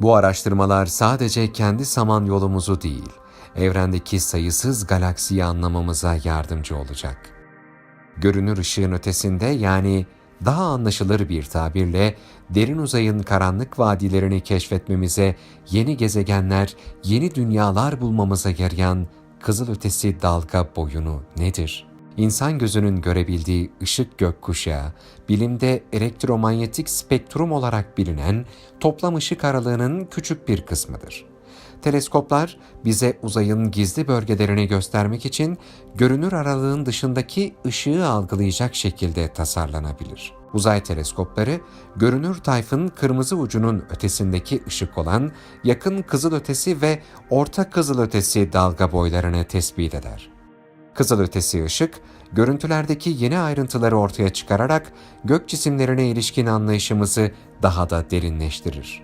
Bu araştırmalar sadece kendi samanyolumuzu değil, evrendeki sayısız galaksiyi anlamamıza yardımcı olacak. Görünür ışığın ötesinde yani daha anlaşılır bir tabirle derin uzayın karanlık vadilerini keşfetmemize, yeni gezegenler, yeni dünyalar bulmamıza yarayan kızılötesi dalga boyunu nedir? İnsan gözünün görebildiği ışık gökkuşağı, bilimde elektromanyetik spektrum olarak bilinen toplam ışık aralığının küçük bir kısmıdır. Teleskoplar bize uzayın gizli bölgelerini göstermek için görünür aralığın dışındaki ışığı algılayacak şekilde tasarlanabilir. Uzay teleskopları görünür tayfın kırmızı ucunun ötesindeki ışık olan yakın kızılötesi ve orta kızılötesi dalga boylarını tespit eder. Kızılötesi ışık, görüntülerdeki yeni ayrıntıları ortaya çıkararak gök cisimlerine ilişkin anlayışımızı daha da derinleştirir.